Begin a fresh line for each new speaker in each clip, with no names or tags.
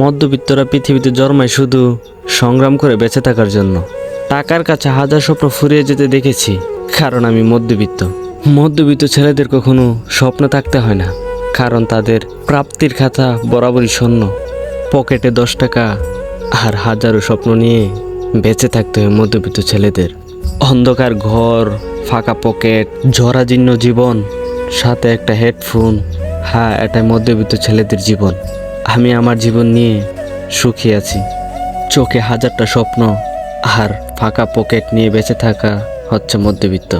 মধ্যবিত্তরা পৃথিবীতে জন্মায় শুধু সংগ্রাম করে বেঁচে থাকার জন্য। টাকার কাছে হাজার স্বপ্ন ফুরিয়ে যেতে দেখেছি, কারণ আমি মধ্যবিত্ত। মধ্যবিত্ত ছেলেদের কখনো স্বপ্ন থাকতে হয় না, কারণ তাদের প্রাপ্তির খাতা বরাবরই শূন্য। পকেটে দশ টাকা আর হাজারো স্বপ্ন নিয়ে বেঁচে থাকতে হয় মধ্যবিত্ত ছেলেদের। অন্ধকার ঘর, ফাঁকা পকেট, জরাজীর্ণ জীবন, সাথে একটা হেডফোন হ্যাঁ এটাই মধ্যবিত্ত ছেলেদের জীবন। আমি আমার জীবন নিয়ে সুখী আছি। চোখে হাজারটা স্বপ্ন, আর ফাঁকা পকেট নিয়ে বেঁচে থাকা হচ্ছে মধ্যবিত্ত।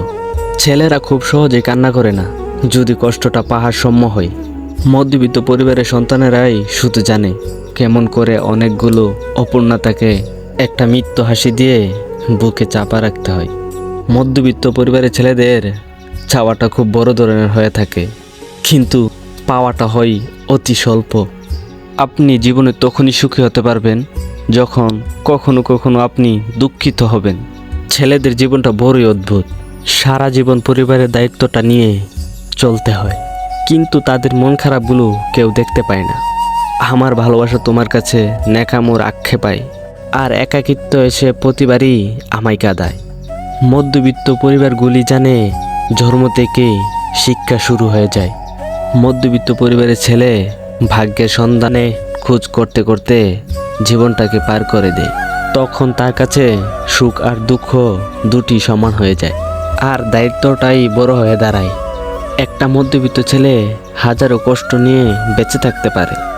ছেলেরা খুব সহজে কান্না করে না, যদি কষ্টটা পাহাড় সম হয়। মধ্যবিত্ত পরিবারের সন্তানেরাই শুধু জানে কেমন করে অনেকগুলো অপূর্ণতাকে একটা মৃত্যু হাসি দিয়ে বুকে চাপা রাখতে হয়। মধ্যবিত্ত পরিবারের ছেলেদের চাওয়াটা খুব বড় ধরনের হয়ে থাকে, কিন্তু পাওয়াটা হয় অতি স্বল্প। আপনি জীবনে তখনই সুখী হতে পারবেন যখন কখনো কখনো আপনি দুঃখিত হবেন। ছেলেদের জীবনটা বড়ই অদ্ভুত। সারা জীবন পরিবারের দায়িত্বটা নিয়ে চলতে হয়। কিন্তু তাদের মন খারাপগুলো কেউ দেখতে পায় না। আমার ভালোবাসা তোমার কাছে ন্যাকামোর আক্ষেপায়, আর একাকিত্ব এসে প্রতিবারই আমায় কাঁদায়। মধ্যবিত্ত পরিবারগুলি জানে ধর্ম থেকে শিক্ষা শুরু হয়ে যায়। মধ্যবিত্ত পরিবারের ছেলে ভাগ্যের সন্ধানে খোঁজ করতে করতে জীবনটাকে পার করে দেয়। তখন তার কাছে সুখ আর দুঃখ দুটি সমান হয়ে যায়। আর দায়িত্বটাই বড় হয়ে দাঁড়ায়। একটা মধ্যবিত্ত ছেলে হাজারো কষ্ট নিয়ে বেঁচে থাকতে পারে।